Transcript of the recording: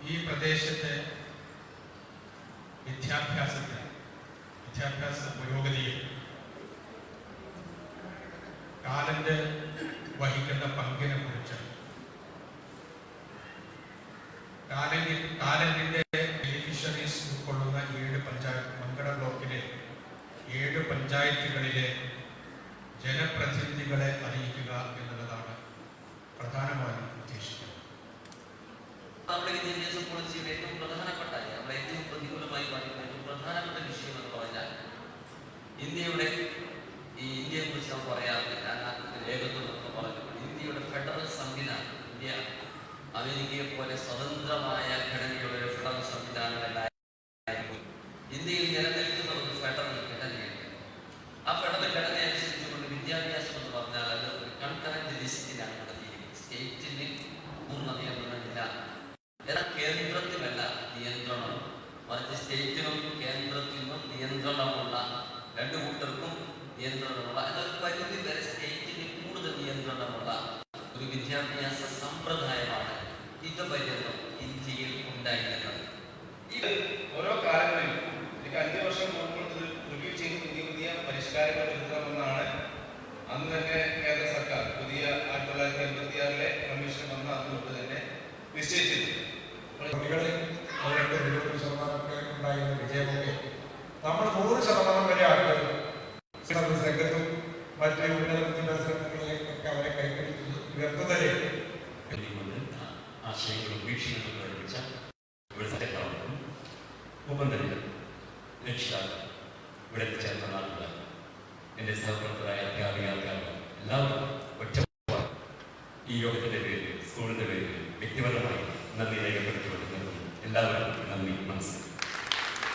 പ്രദേശത്തെ വിദ്യാഭ്യാസത്തിൽ വിദ്യാഭ്യാസ പുരോഗതിയിൽ കാലന്റെ വഹിക്കേണ്ട പങ്കിനെ കുറിച്ച് കാലന്റെ ബെനിഫിഷ്യറീസ് ഉൾക്കൊള്ളുന്ന ഏഴ് പഞ്ചായത്ത് മങ്കട ബ്ലോക്കിലെ ഏഴ് പഞ്ചായത്തുകളിലെ ജനപ്രതിനിധികളെ അറിയിക്കുക വിദ്യാഭ്യാസ പോളിസിയുടെ ഏറ്റവും പ്രധാനപ്പെട്ട നമ്മളെ ഏറ്റവും പ്രതികൂലമായി ബാധിക്കുന്ന ഏറ്റവും പ്രധാനപ്പെട്ട വിഷയം എന്ന് പറഞ്ഞാൽ ഇന്ത്യയുടെ ഈ ഇന്ത്യയെ കുറിച്ച് നാം പറയാറില്ല. ഞാൻ ആ പറഞ്ഞു ഇന്ത്യയുടെ ഫെഡറൽ സംവിധാനം ഇന്ത്യ അമേരിക്കയെ പോലെ സ്വതന്ത്രമായ ഘടനയുള്ള ഒരു ഫെഡറൽ സംവിധാനമല്ല ഇന്ത്യയിൽ നിലനിൽക്കുന്ന ഒരു ഫെഡറൽ ഘടനയുണ്ട് ആ ഫെഡറൽ ഘടന അനുസരിച്ചുകൊണ്ട് വിദ്യാഭ്യാസം എന്ന് പറഞ്ഞാൽ അത് ഒരു കൺകറന്റ് ലിസ്റ്റിലാണ് നടത്തിയിരിക്കുന്നത് സ്റ്റേറ്റിന് പൂർണ എന്നാൽ കേന്ദ്രത്തിനല്ല നിയന്ത്രണം. മറിച്ച് സ്റ്റേറ്റിനും കേന്ദ്രത്തിനും നിയന്ത്രണമുള്ള രണ്ടു കൂട്ടർക്കും നിയന്ത്രണമുള്ള എന്നാൽ പരിധി വരെ സ്റ്റേറ്റിന് കൂടുതൽ നിയന്ത്രണമുള്ള ഒരു വിദ്യാഭ്യാസ സമ്പ്രദായമാണ് ഇതുപര്യന്തം ഇന്ത്യയിൽ ഉണ്ടായിരുന്നത്. ഇത് ഓരോ കാലങ്ങളിലും എനിക്ക് അഞ്ച് വർഷം മുമ്പ് റിവ്യൂ ചെയ്ത് പുതിയ പുതിയ പരിഷ്കാരങ്ങൾ വരുത്തണമെന്നാണ് അന്ന് തന്നെ കേന്ദ്ര സർക്കാർ. കുട്ടികളിൽ അവർക്ക് ഇരുപത് ശതമാനമൊക്കെ ഉണ്ടായിരുന്ന വിജയമൊക്കെ നമ്മൾ നൂറ് ശതമാനം വരെ സർവീസ് രംഗത്തും മറ്റ് ഉന്നത വിദ്യാഭ്യാസ രംഗങ്ങളിലേക്കൊക്കെ അവരെ കൊണ്ട് ആശയങ്ങളും വീക്ഷണങ്ങളും പ്രകടിപ്പിച്ച എല്ലാവർക്കും ഒപ്പം തന്നെ രക്ഷിതാക്കൾ ഇവിടെ ചേർന്ന നാട്ടുകാർ എന്റെ സഹപ്രവർത്തകരായ അധ്യാപിക എല്ലാവരും などになどにいます。